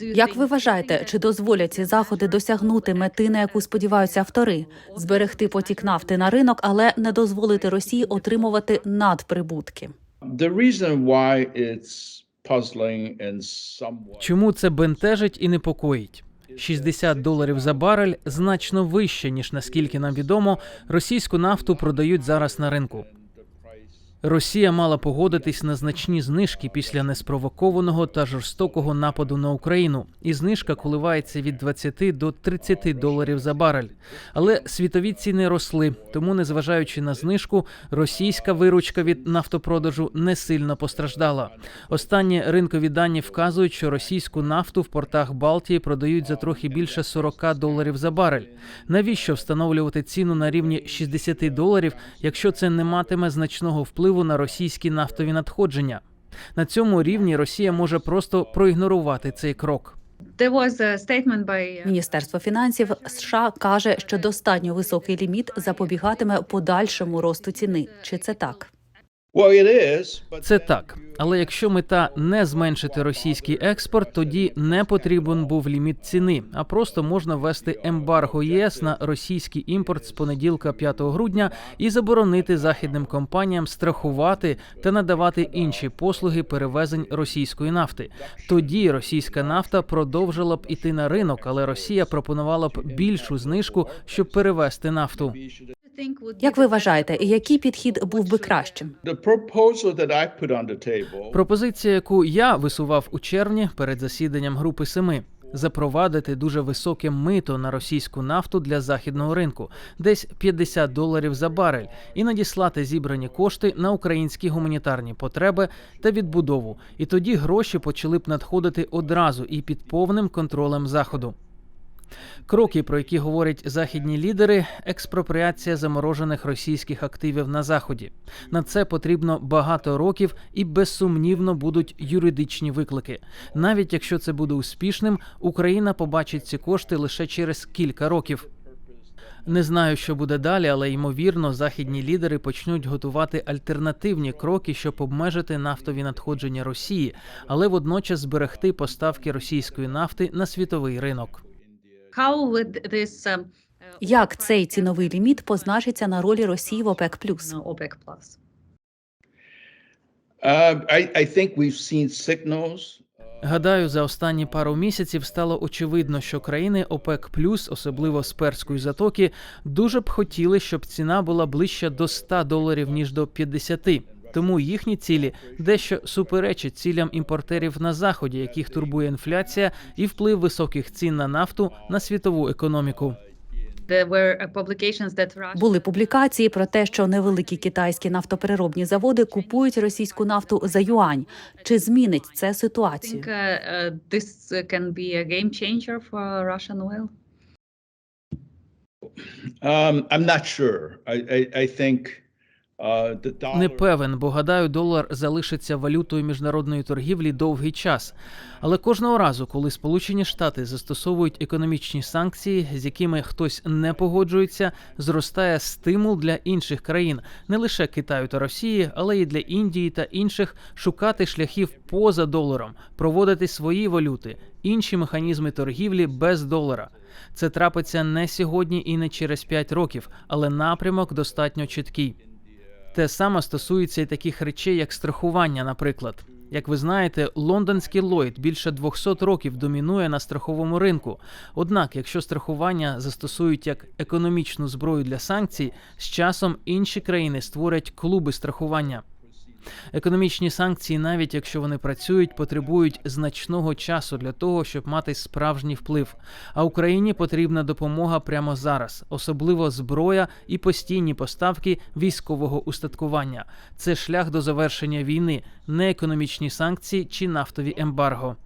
Як ви вважаєте, чи дозволять ці заходи досягнути мети, на яку сподіваються автори, зберегти потік нафти на ринок, але не дозволити Росії отримувати надприбутки? Чому це бентежить і непокоїть? 60 доларів за барель значно вище, ніж наскільки нам відомо, російську нафту продають зараз на ринку. Росія мала погодитись на значні знижки після неспровокованого та жорстокого нападу на Україну, і знижка коливається від 20 до 30 доларів за барель. Але світові ціни росли, тому, незважаючи на знижку, російська виручка від нафтопродажу не сильно постраждала. Останні ринкові дані вказують, що російську нафту в портах Балтії продають за трохи більше 40 доларів за барель. Навіщо встановлювати ціну на рівні 60 доларів, якщо це не матиме значного впливу на російські нафтові надходження? На цьому рівні Росія може просто проігнорувати цей крок. A Міністерство фінансів США каже, що достатньо високий ліміт запобігатиме подальшому росту ціни. Чи це так? Це так. Але якщо мета не зменшити російський експорт, тоді не потрібен був ліміт ціни, а просто можна ввести ембарго ЄС на російський імпорт з понеділка 5 грудня і заборонити західним компаніям страхувати та надавати інші послуги перевезень російської нафти. Тоді російська нафта продовжила б іти на ринок, але Росія пропонувала б більшу знижку, щоб перевезти нафту. Як ви вважаєте, який підхід був би кращим? Пропозиція, яку я висував у червні перед засіданням групи семи. Запровадити дуже високе мито на російську нафту для західного ринку, десь 50 доларів за барель, і надіслати зібрані кошти на українські гуманітарні потреби та відбудову. І тоді гроші почали б надходити одразу і під повним контролем заходу. Кроки, про які говорять західні лідери, експропріація заморожених російських активів на заході. На це потрібно багато років і безсумнівно будуть юридичні виклики. Навіть якщо це буде успішним, Україна побачить ці кошти лише через кілька років. Не знаю, що буде далі, але ймовірно, західні лідери почнуть готувати альтернативні кроки, щоб обмежити нафтові надходження Росії, але водночас зберегти поставки російської нафти на світовий ринок. How would this um, Як цей ціновий ліміт позначиться на ролі Росії в ОПЕК+. OPEC plus? uh, I, I think we've seen signals Гадаю, за останні пару місяців стало очевидно, що країни ОПЕК особливо з перської затоки, дуже б хотіли, щоб ціна була ближче до 100 доларів ніж до 50. Тому їхні цілі дещо суперечать цілям імпортерів на заході, яких турбує інфляція і вплив високих цін на нафту на світову економіку. Uh, Були публікації про те, що невеликі китайські нафтопереробні заводи купують російську нафту за юань. Чи змінить це ситуацію? this can be a game for Russian oil. um, i'm not sure i, I, I think Не певен, бо гадаю, долар залишиться валютою міжнародної торгівлі довгий час. Але кожного разу, коли Сполучені Штати застосовують економічні санкції, з якими хтось не погоджується, зростає стимул для інших країн, не лише Китаю та Росії, але й для Індії та інших шукати шляхів поза доларом, проводити свої валюти, інші механізми торгівлі без долара. Це трапиться не сьогодні і не через 5 років, але напрямок достатньо чіткий. Те саме стосується і таких речей, як страхування, наприклад. Як ви знаєте, лондонський Ллойд більше 200 років домінує на страховому ринку. Однак, якщо страхування застосують як економічну зброю для санкцій, з часом інші країни створять клуби страхування. Економічні санкції, навіть якщо вони працюють, потребують значного часу для того, щоб мати справжній вплив. А Україні потрібна допомога прямо зараз, особливо зброя і постійні поставки військового устаткування. Це шлях до завершення війни, не економічні санкції чи нафтові ембарго.